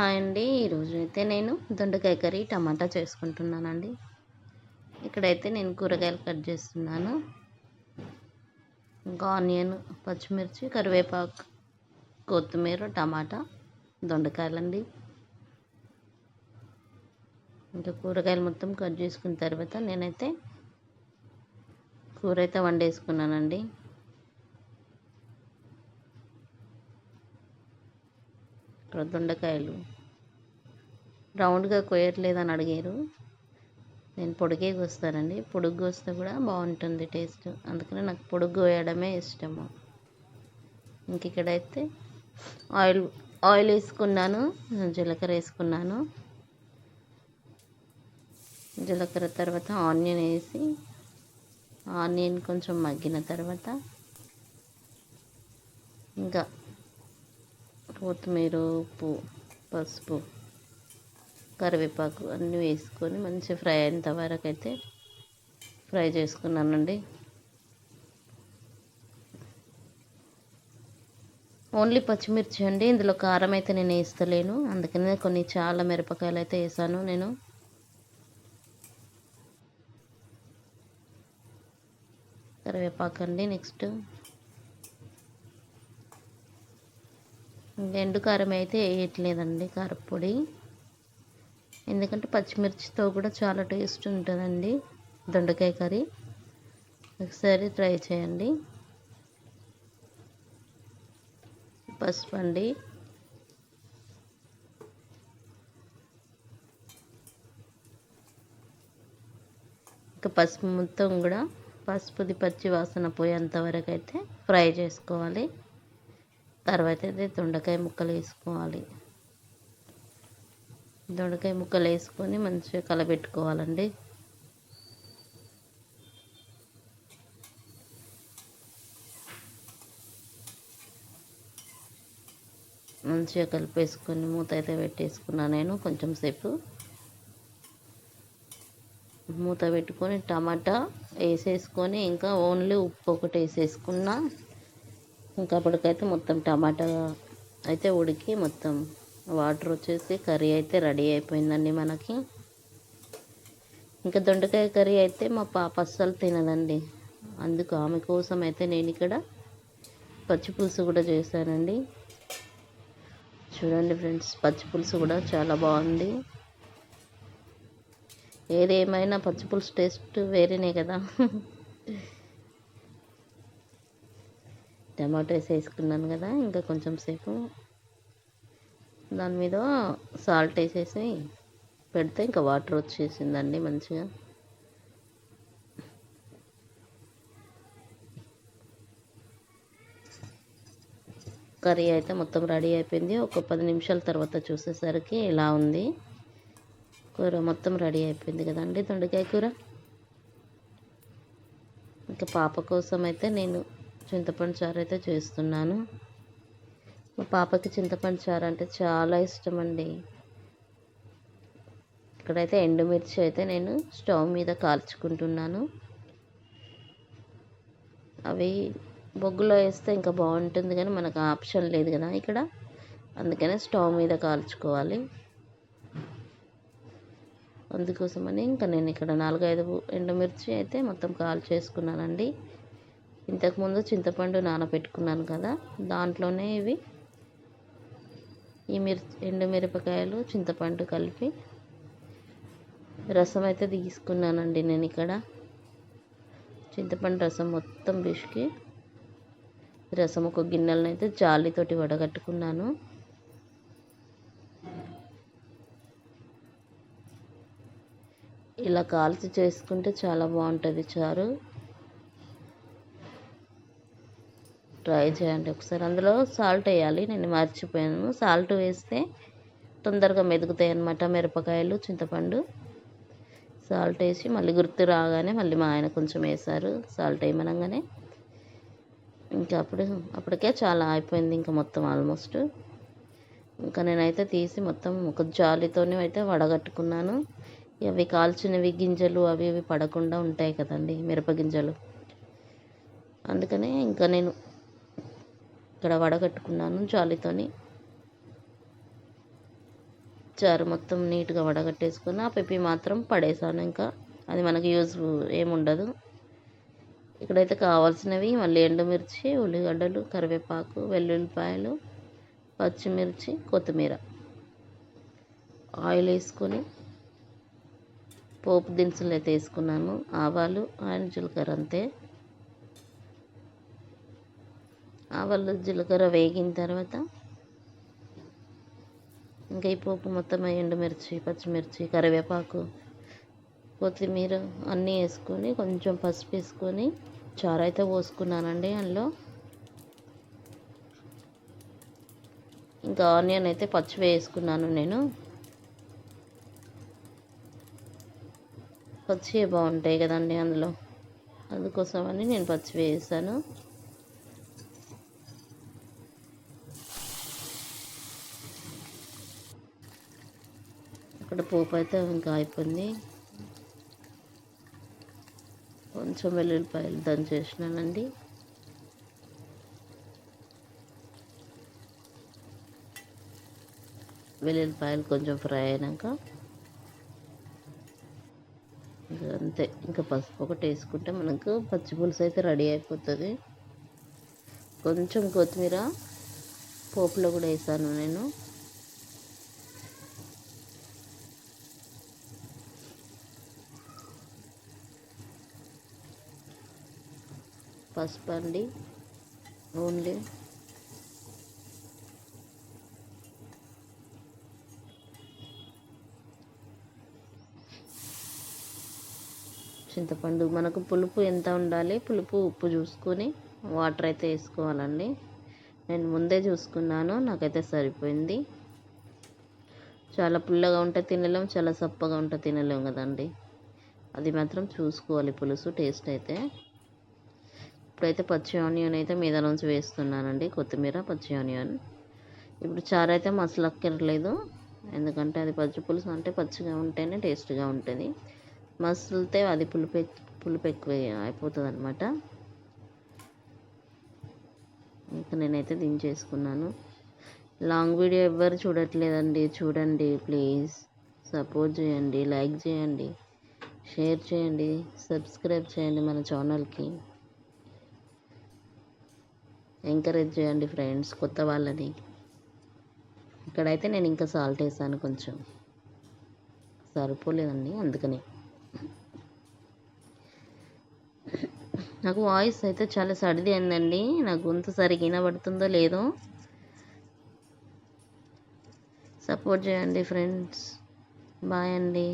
Hi అండి. ఈరోజు అయితే నేను దొండకాయ కర్రీ టమాటా చేసుకుంటున్నానండి. ఇక్కడైతే నేను కూరగాయలు కట్ చేస్తున్నాను. ఇంకా ఆనియన్ పచ్చిమిర్చి కరివేపాకు కొత్తిమీర టమాటా దొండకాయలండి. ఇంకా కూరగాయలు మొత్తం కట్ చేసుకున్న తర్వాత నేనైతే కూర అయితే వండేసుకున్నానండి. దొండకాయలు రౌండ్గా కొయ్యట్లేదని అడిగారు. నేను పొడిగే కోస్తానండి. పొడుగు కోస్తే కూడా బాగుంటుంది టేస్ట్. అందుకని నాకు పొడుగు కోయడమే ఇష్టము. ఇంక ఇక్కడైతే ఆయిల్ ఆయిల్ వేసుకున్నాను జీలకర్ర వేసుకున్నాను. జీలకర్ర తర్వాత ఆనియన్ వేసి ఆనియన్ కొంచెం మగ్గిన తర్వాత ఇంకా కొత్తిమీర ఉప్పు పసుపు కరివేపాకు అన్నీ వేసుకొని మంచి ఫ్రై అయినంత వరకు అయితే ఫ్రై చేసుకున్నానండి. ఓన్లీ పచ్చిమిర్చి అండి ఇందులో కారం అయితే నేను వేస్తలేను. అందుకనే కొన్ని చాలా మిరపకాయలు అయితే వేసాను నేను. కరివేపాకు అండి నెక్స్ట్ ఎండు కారం అయితే వేయట్లేదండి కారపొడి ఎందుకంటే పచ్చిమిర్చితో కూడా చాలా టేస్ట్ ఉంటుందండి దొండకాయ కర్రీ. ఒకసారి ట్రై చేయండి. పసుపు అండి. ఇంకా పసుపు మొత్తం కూడా పసుపుది పచ్చి వాసన పోయేంత వరకు అయితే ఫ్రై చేసుకోవాలి. తర్వాత అయితే దొండకాయ ముక్కలు వేసుకోవాలి. దొండకాయ ముక్కలు వేసుకొని మంచిగా కలబెట్టుకోవాలండి. మంచిగా కలిపేసుకొని మూత అయితే పెట్టేసుకున్నాను నేను కొంచెం సేపు. మూత పెట్టుకొని టమాటా వేసేసుకొని ఇంకా ఓన్లీ ఉప్పు ఒకటి వేసేసుకున్నా ఇంకా అప్పటికైతే మొత్తం టమాటా అయితే ఉడికి మొత్తం వాటర్ వచ్చేసి కర్రీ అయితే రెడీ అయిపోయిందండి మనకి. ఇంకా దొండకాయ కర్రీ అయితే మా పాప అస్సలు తినదండి. అందుకు ఆమె కోసం అయితే నేను ఇక్కడ పచ్చి పులుసు కూడా చేశానండి. చూడండి ఫ్రెండ్స్ పచ్చి పులుసు కూడా చాలా బాగుంది. ఏదేమైనా పచ్చి పులుసు టేస్ట్ వేరేనే కదా. టమాటోస్ వేసుకున్నాను కదా ఇంకా కొంచెం సేపు. దాని మీద సాల్ట్ వేసేసి పెడితే ఇంకా వాటర్ వచ్చేసిందండి మంచిగా. కర్రీ అయితే మొత్తం రెడీ అయిపోయింది. ఒక పది నిమిషాల తర్వాత చూసేసరికి ఇలా ఉంది. కూర మొత్తం రెడీ అయిపోయింది కదండి దొండకాయ కూర. ఇంకా పాప కోసం అయితే నేను చింతపండు చారు అయితే చేస్తున్నాను. మా పాపకి చింతపండు చారు అంటే చాలా ఇష్టం అండి ఇక్కడైతే ఎండుమిర్చి అయితే నేను స్టవ్ మీద కాల్చుకుంటున్నాను. అవి బొగ్గులో వేస్తే ఇంకా బాగుంటుంది కానీ మనకు ఆప్షన్ లేదు కదా ఇక్కడ. అందుకనే స్టవ్ మీద కాల్చుకోవాలి. అందుకోసమని ఇంకా నేను ఇక్కడ నాలుగైదు ఎండుమిర్చి అయితే మొత్తం కాల్ చేసుకున్నానండి ఇంతకుముందు చింతపండు నానబెట్టుకున్నాను కదా దాంట్లోనే ఇవి ఈ మిర్ ఎండుమిరపకాయలు చింతపండు కలిపి రసం అయితే తీసుకున్నానండి నేను ఇక్కడ. చింతపండు రసం మొత్తం పిసికి రసం ఒక గిన్నెలను అయితే జాలితోటి వడగట్టుకున్నాను. ఇలా కాల్చి చేసుకుంటే చాలా బాగుంటుంది చారు. ట్రై చేయండి ఒకసారి. అందులో సాల్ట్ వేయాలి. నేను మర్చిపోయాను. సాల్ట్ వేస్తే తొందరగా మెదుగుతాయి అన్నమాట మిరపకాయలు చింతపండు. సాల్ట్ వేసి మళ్ళీ గుర్తు రాగానే మళ్ళీ మా ఆయన కొంచెం వేశారు. సాల్ట్ వేయమనగానే. ఇంకా అప్పుడు అప్పటికే చాలా అయిపోయింది ఇంకా మొత్తం ఆల్మోస్ట్. ఇంకా నేనైతే తీసి మొత్తం ఒక జాలితోనే అయితే వడగట్టుకున్నాను. అవి కాల్చినవి గింజలు అవి ఇవి పడకుండా ఉంటాయి కదండి మిరప గింజలు. అందుకనే ఇంకా నేను ఇక్కడ వడగట్టుకున్నాను జాలితోని. చారు మొత్తం నీట్గా వడగట్టేసుకుని ఆ పెప్పి మాత్రం పడేసాను ఇంకా. అది మనకి యూజ్ ఏముండదు. ఇక్కడైతే కావాల్సినవి మళ్ళీ ఎండుమిర్చి ఉల్లిగడ్డలు కరివేపాకు వెల్లుల్లిపాయలు పచ్చిమిర్చి కొత్తిమీర. ఆయిల్ వేసుకొని పోపు దినుసులు అయితే వేసుకున్నాను. ఆవాలు ఆయన జీలకర్ర అంతే ఆవాలు జీలకర్ర వేగిన తర్వాత ఇంకా ఈ పోపు మొత్తం ఎండుమిర్చి పచ్చిమిర్చి కరివేపాకు కొత్తిమీర అన్నీ వేసుకొని కొంచెం పసుపు వేసుకొని చారు అయితే పోసుకున్నానండి అందులో. ఇంకా ఆనియన్ అయితే పచ్చి వేసుకున్నాను నేను. పచ్చి బాగుంటాయి కదండి అందులో. అందుకోసమని నేను పచ్చి వేసాను. అక్కడ పోపు అయితే ఇంకా అయిపోయింది. కొంచెం వెల్లుల్లిపాయలు దంచేసినానండి వెల్లుల్లిపాయలు కొంచెం ఫ్రై అయినాక ఇంకా అంతే ఇంకా పసుపు ఒకటి వేసుకుంటే మనకు పచ్చి పులుసు అయితే రెడీ అయిపోతుంది. కొంచెం కొత్తిమీర పోపులో కూడా వేసాను నేను. పసుపు అండి ఓన్లీ. చింతపండు మనకు పులుపు ఎంత ఉండాలి? పులుపు ఉప్పు చూసుకొని వాటర్ అయితే వేసుకోవాలండి. నేను ముందే చూసుకున్నాను నాకైతే సరిపోయింది. చాలా పుల్లగా ఉంటే తినలేం చాలా సప్పగా ఉంటే తినలేం కదండి. అది మాత్రం చూసుకోవాలి పులుసు టేస్ట్ అయితే. ఇప్పుడైతే పచ్చి ఆనియన్ అయితే మీద నుంచి వేస్తున్నానండి కొత్తిమీర పచ్చి ఆనియన్. ఇప్పుడు చారు అయితే మసలక్కర్లేదు ఎందుకంటే అది పచ్చి పులుసు అంటే పచ్చిగా ఉంటేనే టేస్ట్గా ఉంటుంది. మసలితే అది పులుపు పులుపు ఎక్కువ అయిపోతుంది అనమాట ఇంకా నేనైతే దించేసుకున్నాను. లాంగ్ వీడియో ఎవ్వరు చూడట్లేదండి చూడండి ప్లీజ్. సపోర్ట్ చేయండి లైక్ చేయండి షేర్ చేయండి సబ్స్క్రైబ్ చేయండి మన ఛానల్కి. ఎంకరేజ్ చేయండి ఫ్రెండ్స్ కొత్త వాళ్ళని. ఇక్కడైతే నేను ఇంకా సాల్ట్ వేసాను కొంచెం. సరిపోలేదండి అందుకని. నాకు వాయిస్ అయితే చాలా సర్ది అయిందండి. నా గొంతు సరిగ్గా వినబడుతుందో లేదో. సపోర్ట్ చేయండి ఫ్రెండ్స్ బాయ్ అండి.